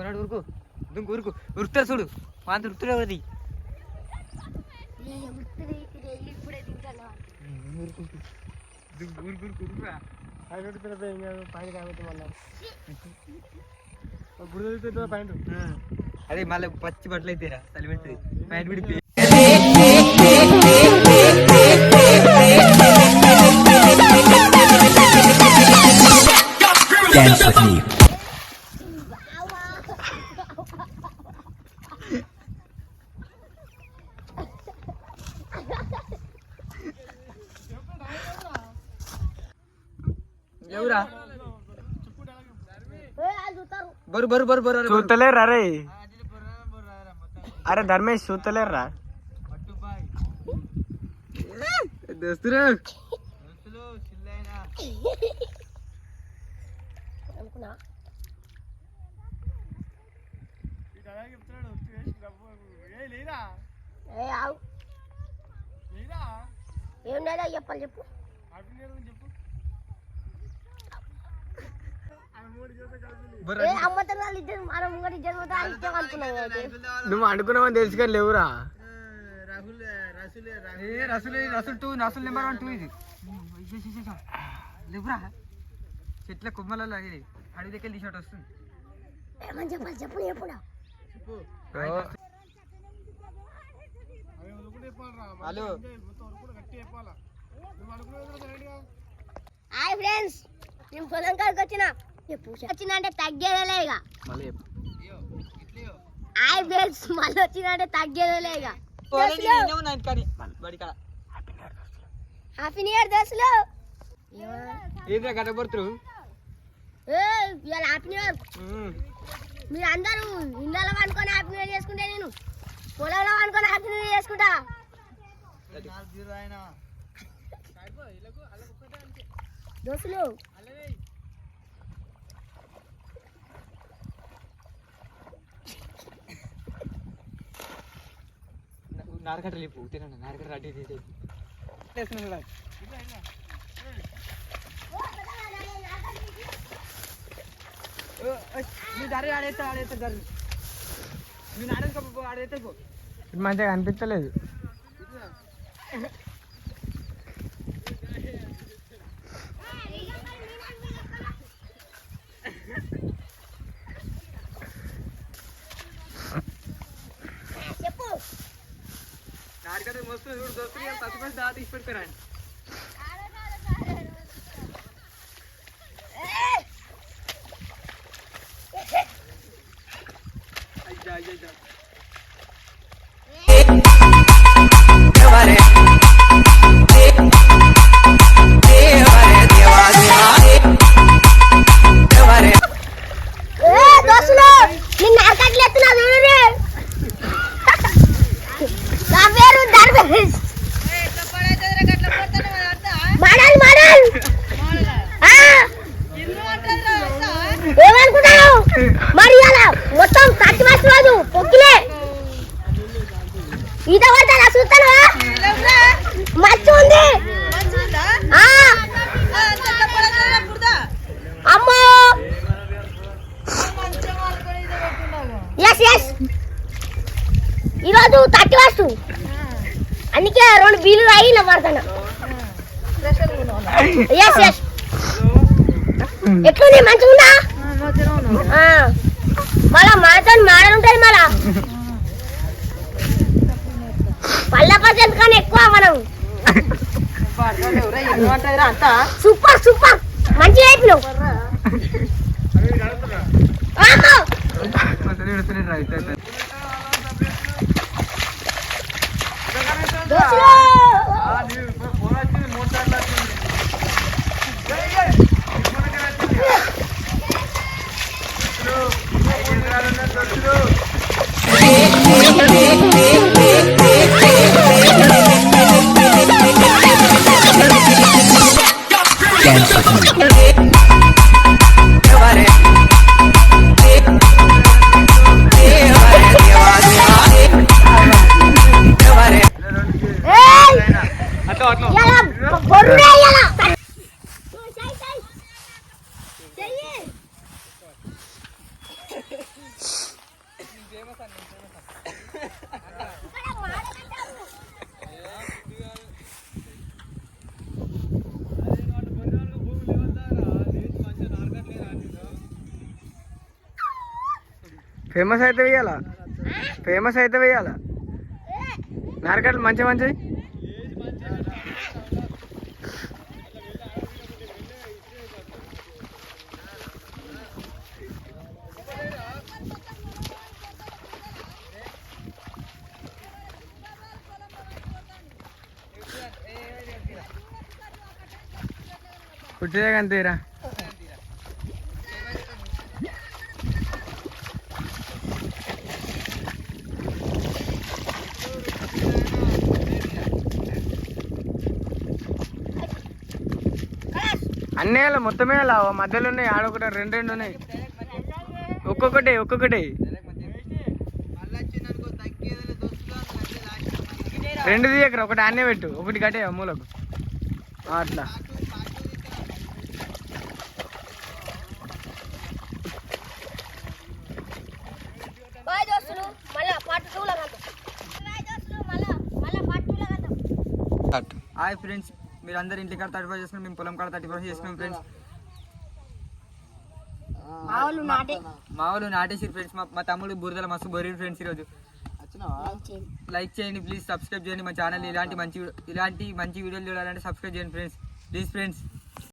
పోరాడు ఊరుకు. దుంకు ఊరుకు. ఉరుకుతారు చూడు. వాంత ఉరుకుతాడు అది అదే మళ్ళీ పచ్చి బట్టలు అయితేరా చలి పెడుతుంది పైన విడిపి ఎవరా చూస్తారు బరు బరు బరు బరు చూస్తలేరు అరే అరే ధర్మేష్ చూస్తలేరు దోస్తురు అనుకున్నా ఏ ఆవు ఏం లేదా చెప్పాలి చెప్పు బరు నువ్వు అనుకున్నావని తెలుసు కానీ లేవురా. ఏ రసులు రసులు టూ రసులు నెంబర్ వన్ టూ ఇది. లేవురా. చెట్ల కొమ్మలలో ఇది అడవి దగ్గర తీసి వస్తుంది. హలో. హాయ్ ఫ్రెండ్స్ నేను పొలం కాడికి వచ్చిన. చెప్పు వచ్చిన అంటే తగ్గేదేలే ఇక. మళ్ళీ హాయ్ ఫ్రెండ్స్ మళ్ళీ వచ్చిన అంటే తగ్గేదేలే ఇక. హ్యాపీ న్యూ ఇయర్ దోస్తులు. ఏంద్రా గడ్డపడుతురు ఏ ఇవాళ హ్యాపీ న్యూ ఇయర్ మీరు అందరూ ఇండ్లలో వండుకొని హ్యాపీ న్యూ ఇయర్ చేసుకుంటే నేను పొలంలో వండుకొని హ్యాపీ న్యూ ఇయర్ చేసుకుంటా. దోస్తులు నారకట్ట లేపు. తినండి నారకట్ట అడ్డి తీసి మీ దారి నారకట్ట మస్తు చూడు దోస్తులు పసుపసి దా తీసి మాడాలి మాడాలి. ఆ, మరి అలా మొత్తం కట్టి మస్తు పొక్కిలే. ఈత పడతా చూస్తానా మంచి ఉంది. అమ్మో. ఎస్ ఎస్ ఈరోజు థర్టీ వస్తు అందుకే రెండు బిల్లు రాయి ఇలా పడుతున్నా ఎస్ ఎస్ ఎట్లుంది? మంచిగా ఉందా? ఆ. మళ్ళా మాతో మాడలు ఉంటుంది మళ్ళా. పళ్ళ పర్సెంట్ కానీ ఎక్కువ మనం. సూపర్ సూపర్ మంచిగా అయిపోయినావు ఆహా. దోస్తులు ఫేమస్ అయితే వేయాలా? ఫేమస్ అయితే వేయాలా? నారకట్లు మంచి మంచి పుట్టిదే అంతేరా అన్నీ వేయాలి మొత్తమే వేయాలా మధ్యలో ఉన్నాయి ఆడొకటి రెండు రెండు ఉన్నాయి. ఒక్కొక్కటి ఒక్కొక్కటి. రెండు తీయకరా ఒకటి అన్నీ పెట్టు ఒకటి కట్టే మూలకు. అట్లా. హాయ్ ఫ్రెండ్స్ మీరు అందరు ఇంటి కాడ థర్టీ ఫైవ్ చేసుకున్నాం మేము పొలం కాడ థర్టీ ఫైవ్ చేసుకున్నాం ఫ్రెండ్స్. మా వాళ్ళు నాటే. మా వాళ్ళు నాటేసి ఫ్రెండ్స్ మా మా తమ్ముడు బురదల మస్తు బొరి ఫ్రెండ్స్ ఈరోజు. లైక్ చేయండి ప్లీజ్ సబ్స్క్రైబ్ చేయండి మా ఛానల్ ఇలాంటి మంచి ఇలాంటి మంచి వీడియోలు చూడాలంటే సబ్స్క్రైబ్ చేయండి ఫ్రెండ్స్. Please friends.